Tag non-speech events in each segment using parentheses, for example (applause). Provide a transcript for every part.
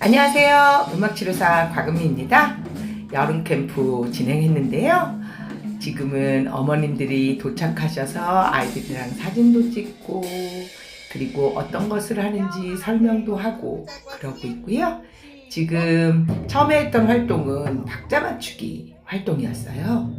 안녕하세요. 음악치료사 곽은미입니다. 여름 캠프 진행했는데요. 지금은 어머님들이 도착하셔서 아이들이랑 사진도 찍고 그리고 어떤 것을 하는지 설명도 하고 그러고 있고요. 지금 처음에 했던 활동은 박자 맞추기 활동이었어요.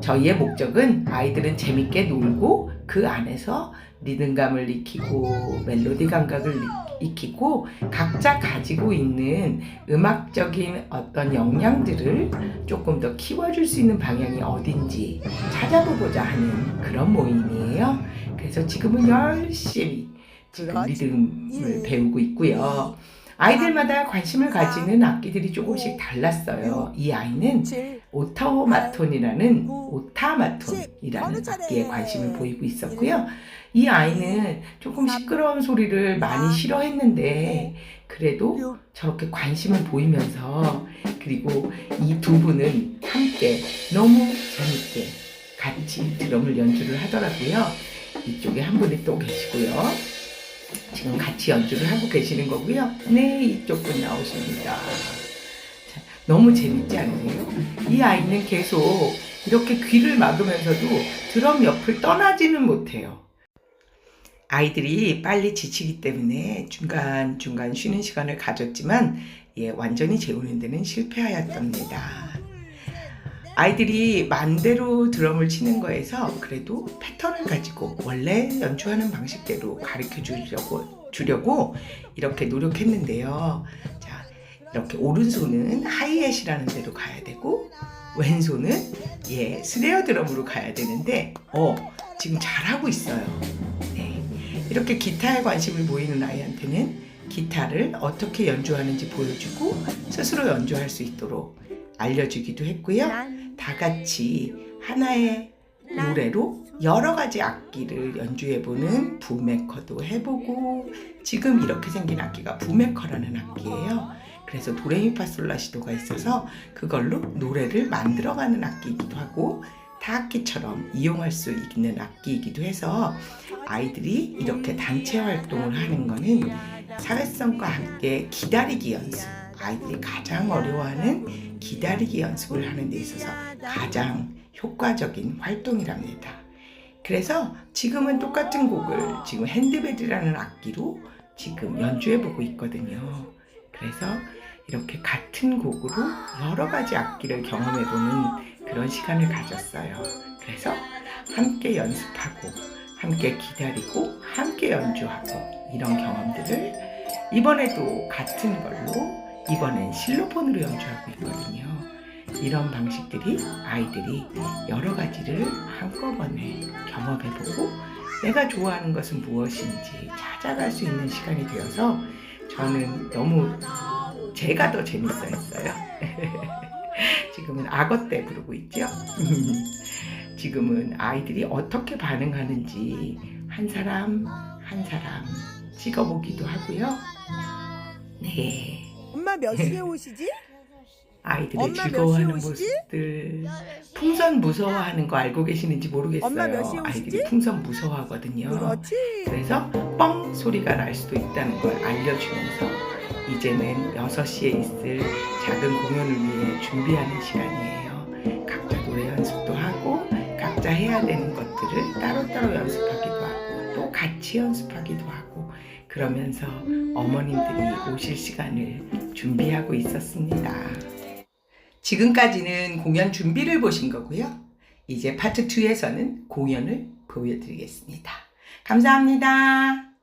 저희의 목적은 아이들은 재밌게 놀고 그 안에서 리듬감을 익히고 멜로디 감각을 익히고 각자 가지고 있는 음악적인 어떤 역량들을 조금 더 키워줄 수 있는 방향이 어딘지 찾아보고자 하는 그런 모임이에요. 그래서 지금은 열심히 지금 리듬을 배우고 있고요. 아이들마다 관심을 가지는 악기들이 조금씩 달랐어요. 이 아이는 오타오마톤이라는 오타마톤이라는 악기에 관심을 보이고 있었고요. 이 아이는 조금 시끄러운 소리를 많이 싫어했는데 그래도 저렇게 관심을 보이면서 그리고 이 두 분은 함께 너무 재밌게 같이 드럼을 연주를 하더라고요. 이쪽에 한 분이 또 계시고요. 지금 같이 연주를 하고 계시는 거고요. 네, 이쪽 분 나오십니다. 자, 너무 재밌지 않으세요? 이 아이는 계속 이렇게 귀를 막으면서도 드럼 옆을 떠나지는 못해요. 아이들이 빨리 지치기 때문에 중간중간 쉬는 시간을 가졌지만 예, 완전히 재우는 데는 실패하였답니다. 아이들이 만대로 드럼을 치는 거에서 그래도 패턴을 가지고 원래 연주하는 방식대로 가르쳐 주려고, 주려고 이렇게 노력했는데요. 자, 이렇게 오른손은 하이햇이라는 데로 가야 되고, 왼손은 예, 스네어 드럼으로 가야 되는데, 어, 지금 잘하고 있어요. 네. 이렇게 기타에 관심을 보이는 아이한테는 기타를 어떻게 연주하는지 보여주고 스스로 연주할 수 있도록 알려주기도 했고요. 다 같이 하나의 노래로 여러 가지 악기를 연주해보는 부메커도 해보고 지금 이렇게 생긴 악기가 부메커라는 악기예요. 그래서 도레미파솔라시도가 있어서 그걸로 노래를 만들어가는 악기이기도 하고 타악기처럼 이용할 수 있는 악기이기도 해서 아이들이 이렇게 단체 활동을 하는 거는 사회성과 함께 기다리기 연습 아이들이 가장 어려워하는 기다리기 연습을 하는 데 있어서 가장 효과적인 활동이랍니다. 그래서 지금은 똑같은 곡을 지금 핸드벨이라는 악기로 지금 연주해 보고 있거든요. 그래서 이렇게 같은 곡으로 여러 가지 악기를 경험해 보는 그런 시간을 가졌어요. 그래서 함께 연습하고, 함께 기다리고, 함께 연주하고, 이런 경험들을 이번에도 같은 걸로 이번엔 실로폰으로 연주하고 있거든요. 이런 방식들이 아이들이 여러 가지를 한꺼번에 경험해보고 내가 좋아하는 것은 무엇인지 찾아갈 수 있는 시간이 되어서 저는 너무 제가 더 재밌어 했어요. (laughs) 지금은 악어 때 부르고 있죠. (laughs) 지금은 아이들이 어떻게 반응하는지 한 사람 한 사람 찍어보기도 하고요. 네. 엄마 몇 시에 오시지? 아이들이 엄마 몇 즐거워하는 시에 오시지? 모습들 풍선 무서워하는 거 알고 계시는지 모르겠어요. 엄마 몇 시에 아이들이 오시지? 풍선 무서워하거든요. 그렇지. 그래서 뻥 소리가 날 수도 있다는 걸 알려주면서 이제는 6시에 있을 작은 공연을 위해 준비하는 시간이에요. 각자 노래 연습도 하고 각자 해야 되는 것들을 따로따로 연습하기도 또 같이 연습하기도 하고 그러면서 어머님들이 오실 시간을 준비하고 있었습니다. 지금까지는 공연 준비를 보신 거고요. 이제 파트 2에서는 공연을 보여드리겠습니다. 감사합니다.